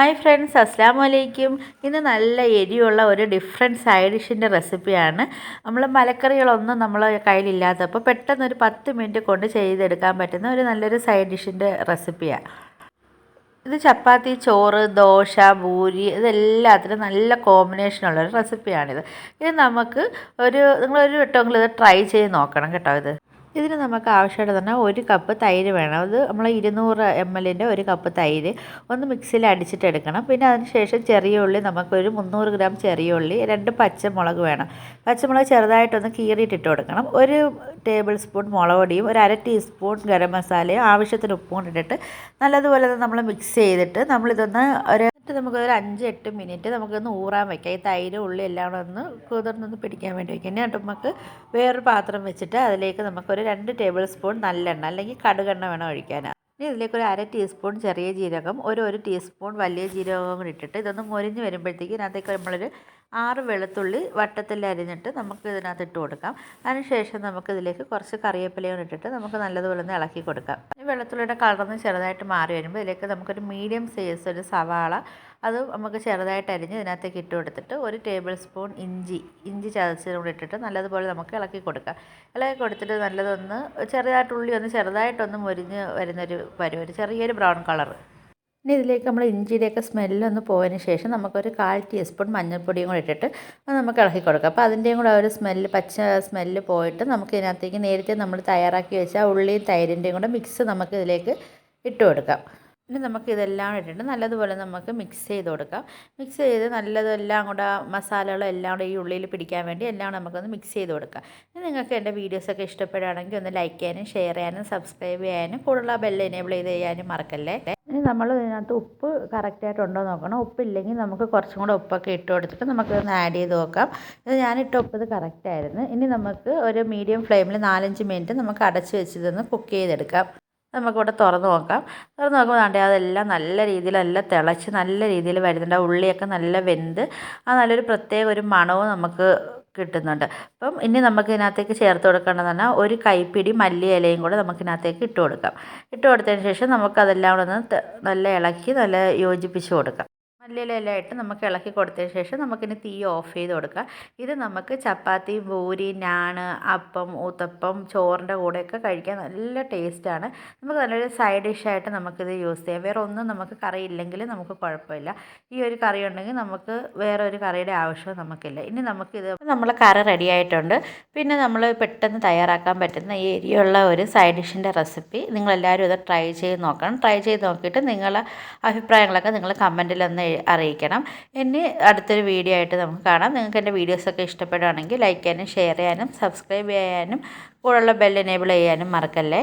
Hi friends അസ്സാം വലൈക്കും ഇന്ന് നല്ല എരിയുള്ള ഒരു ഡിഫറെന്റ് സൈഡ് ഡിഷിന്റെ റെസിപ്പിയാണ് നമ്മൾ മലക്കറികളൊന്നും നമ്മൾ കയ്യിലില്ലാത്തപ്പോൾ പെട്ടെന്ന് ഒരു പത്ത് മിനിറ്റ് കൊണ്ട് ചെയ്തെടുക്കാൻ പറ്റുന്ന ഒരു നല്ലൊരു സൈഡ് ഡിഷിന്റെ റെസിപ്പിയാണ് ഇത് ചപ്പാത്തി ചോറ് ദോശ പൂരി ഇതെല്ലാത്തിനും നല്ല കോമ്പിനേഷനുള്ള ഒരു റെസിപ്പിയാണിത് ഇത് നമുക്ക് ഒരു നിങ്ങളൊരു വട്ടമെങ്കിലും ഇത് ട്രൈ ചെയ്ത് നോക്കണം കേട്ടോ ഇത്. ഇതിന് നമുക്ക് ആവശ്യമായിട്ട് തന്നെ ഒരു കപ്പ് തൈര് വേണം. അത് നമ്മൾ ഇരുന്നൂറ് എം എല്ലിന്റെ ഒരു കപ്പ് തൈര് ഒന്ന് മിക്സിയിൽ അടിച്ചിട്ട് എടുക്കണം പിന്നെ അതിന് ശേഷം ചെറിയ ഉള്ളി നമുക്കൊരു മുന്നൂറ് ഗ്രാം ചെറിയ ഉള്ളി രണ്ട് പച്ചമുളക് വേണം. പച്ചമുളക് ചെറുതായിട്ടൊന്ന് കീറിയിട്ടിട്ട് കൊടുക്കണം. ഒരു ടേബിൾ സ്പൂൺ മുളക് പൊടിയും ഒരു അര ടീസ്പൂൺ ഗരം മസാലയും ആവശ്യത്തിന് ഉപ്പും ഇട്ടിട്ട് നല്ലതുപോലെ നമ്മൾ മിക്സ് ചെയ്തിട്ട് നമ്മളിതൊന്ന് ഒരു എന്നിട്ട് നമുക്കൊരു അഞ്ച് എട്ട് മിനിറ്റ് നമുക്കൊന്ന് ഊറാൻ വയ്ക്കാം ഈ തൈര് ഉള്ളി എല്ലാം ഒന്ന് കുതിർന്നൊന്ന് പിടിക്കാൻ വേണ്ടി വയ്ക്കാം എന്നിട്ട് നമുക്ക് വേറൊരു പാത്രം വെച്ചിട്ട് അതിലേക്ക് നമുക്കൊരു രണ്ട് ടേബിൾ സ്പൂൺ നല്ലെണ്ണ അല്ലെങ്കിൽ കടുകെണ്ണ വേണം ഒഴിക്കാനാണ് ഇനി ഇതിലേക്ക് ഒരു അര ടീസ്പൂൺ ചെറിയ ജീരകം ഒരു ഒരു ടീസ്പൂൺ വലിയ ജീരകം ഇട്ടിട്ട് ഇതൊന്ന് മുരിഞ്ഞ് വരുമ്പോഴത്തേക്ക് ഇതിനകത്തേക്ക് നമ്മളൊരു ആറ് വെളുത്തുള്ളി വട്ടത്തിൽ അരിഞ്ഞിട്ട് നമുക്ക് ഇതിനകത്ത് ഇട്ട് കൊടുക്കാം. അതിനുശേഷം നമുക്ക് ഇതിലേക്ക് കുറച്ച് കറിവേപ്പിലയും ഇട്ടിട്ട് നമുക്ക് നല്ലതുപോലെ ഒന്ന് ഇളക്കി കൊടുക്കാം. ഈ വെളുത്തുള്ളിയുടെ കളറൊന്ന് ചെറുതായിട്ട് മാറി വരുമ്പോൾ ഇതിലേക്ക് നമുക്കൊരു മീഡിയം സൈസ് ഒരു സവാള അത് നമുക്ക് ചെറുതായിട്ട് അരിഞ്ഞ് ഇതിനകത്തേക്ക് ഇട്ട് കൊടുത്തിട്ട് ഒരു ടേബിൾ സ്പൂൺ ഇഞ്ചി ഇഞ്ചി ചതച്ചതും കൂടി ഇട്ടിട്ട് നല്ലതുപോലെ നമുക്ക് ഇളക്കി കൊടുക്കാം. ഇളക്കി കൊടുത്തിട്ട് നല്ലതൊന്ന് ചെറുതായിട്ട് ഉള്ളി ഒന്ന് ചെറുതായിട്ടൊന്ന് മുരിഞ്ഞ് വരുന്നൊരു പരുവ ചെറിയൊരു ബ്രൗൺ കളർ ഇനി ഇതിലേക്ക് നമ്മൾ ഇഞ്ചിയുടെയൊക്കെ സ്മെല്ലൊന്ന് പോയതിന് ശേഷം നമുക്കൊരു കാൽ ടീസ്പൂൺ മഞ്ഞൾപ്പൊടിയും കൂടി ഇട്ടിട്ട് അത് നമുക്ക് ഇളക്കി കൊടുക്കാം. അപ്പോൾ അതിന്റെയും കൂടെ ഒരു സ്മെല്ല് പച്ച സ്മെല്ല് പോയിട്ട് നമുക്ക് ഇതിനകത്തേക്ക് നേരത്തെ നമ്മൾ തയ്യാറാക്കി വെച്ച ഉള്ളിയും തൈരിന്റെയും കൂടെ മിക്സ് നമുക്ക് ഇതിലേക്ക് ഇട്ട് കൊടുക്കാം. ഇനി നമുക്ക് ഇതെല്ലാം ഇട്ടിട്ട് നല്ലതുപോലെ നമുക്ക് മിക്സ് ചെയ്ത് കൊടുക്കാം. മിക്സ് ചെയ്ത് നല്ലതെല്ലാം കൂടെ മസാലകളും എല്ലാം കൂടെ ഈ ഉള്ളിയിൽ പിടിക്കാൻ വേണ്ടി എല്ലാം നമുക്കൊന്ന് മിക്സ് ചെയ്ത് കൊടുക്കാം. ഇനി നിങ്ങൾക്ക് എന്റെ വീഡിയോസൊക്കെ ഇഷ്ടപ്പെടുകയാണെങ്കിൽ ഒന്ന് ലൈക്ക് ചെയ്യാനും ഷെയർ ചെയ്യാനും സബ്സ്ക്രൈബ് ചെയ്യാനും കൂടുതൽ ബെല്ല് എനേബിൾ ചെയ്ത് ചെയ്യാനും മറക്കല്ലേ? നമ്മൾ ഇതിനകത്ത് ഉപ്പ് കറക്റ്റായിട്ടുണ്ടോ നോക്കണം. ഉപ്പില്ലെങ്കിൽ നമുക്ക് കുറച്ചും കൂടെ ഉപ്പൊക്കെ ഇട്ട് കൊടുത്തിട്ട് നമുക്കിതൊന്ന് ആഡ് ചെയ്ത് നോക്കാം. ഇത് ഞാനിട്ട ഉപ്പ് ഇത് കറക്റ്റായിരുന്നു. ഇനി നമുക്ക് ഒരു മീഡിയം ഫ്ലെയിമിൽ നാലഞ്ച് മിനിറ്റ് നമുക്ക് അടച്ച് വെച്ചിതൊന്ന് കുക്ക് ചെയ്തെടുക്കാം. നമുക്കിവിടെ തുറന്ന് നോക്കാം. തുറന്ന് നോക്കുമ്പോൾ വേണ്ടേ അതെല്ലാം നല്ല രീതിയിൽ നല്ല തിളച്ച് നല്ല രീതിയിൽ വരുന്നുണ്ട്. ആ ഉള്ളിയൊക്കെ നല്ല വെന്ത് ആ നല്ലൊരു പ്രത്യേക ഒരു മണവും നമുക്ക് കിട്ടുന്നുണ്ട്. അപ്പം ഇനി നമുക്ക് ഇതിനകത്തേക്ക് ചേർത്ത് കൊടുക്കേണ്ടതെന്ന് പറഞ്ഞാൽ ഒരു കൈപ്പിടി മല്ലി ഇലയും കൂടെ നമുക്കിതിനകത്തേക്ക് ഇട്ട് കൊടുക്കാം. ഇട്ട് കൊടുത്തതിന് ശേഷം നമുക്കതെല്ലാം കൂടെ ഒന്ന് നല്ല ഇളക്കി നല്ല യോജിപ്പിച്ച് കൊടുക്കാം. മല്ലിയിലെല്ലാം ഇട്ട് നമുക്ക് ഇളക്കി കൊടുത്തതിന് ശേഷം നമുക്കിനി തീ ഓഫ് ചെയ്ത് കൊടുക്കാം. ഇത് നമുക്ക് ചപ്പാത്തി പൂരി നാണ് അപ്പം ഊത്തപ്പം ചോറിന്റെ കൂടെയൊക്കെ കഴിക്കാൻ നല്ല ടേസ്റ്റാണ്. നമുക്ക് നല്ലൊരു സൈഡ് ഡിഷായിട്ട് നമുക്കിത് യൂസ് ചെയ്യാം. വേറെ ഒന്നും നമുക്ക് കറി ഇല്ലെങ്കിൽ നമുക്ക് കുഴപ്പമില്ല. ഈ ഒരു കറി ഉണ്ടെങ്കിൽ നമുക്ക് വേറെ ഒരു കറിയുടെ ആവശ്യം നമുക്കില്ല. ഇനി നമുക്കിത് നമ്മൾ കറി റെഡി ആയിട്ടുണ്ട്. പിന്നെ നമ്മൾ പെട്ടെന്ന് തയ്യാറാക്കാൻ പറ്റുന്ന ഈ എരിയുള്ള ഒരു സൈഡ് ഡിഷിന്റെ റെസിപ്പി നിങ്ങളെല്ലാവരും ഇത് ട്രൈ ചെയ്ത് നോക്കണം. ട്രൈ ചെയ്ത് നോക്കിയിട്ട് നിങ്ങളുടെ അഭിപ്രായങ്ങളൊക്കെ നിങ്ങൾ കമന്റിൽ ഒന്ന് അറിയിക്കണം. ഇനി അടുത്തൊരു വീഡിയോ ആയിട്ട് നമുക്ക് കാണാം. നിങ്ങൾക്ക് എന്റെ വീഡിയോസൊക്കെ ഇഷ്ടപ്പെടുകയാണെങ്കിൽ ലൈക്ക് ചെയ്യാനും ഷെയർ ചെയ്യാനും സബ്സ്ക്രൈബ് ചെയ്യാനും കൂടെയുള്ള ബെൽ എനേബിൾ ചെയ്യാനും മറക്കല്ലേ?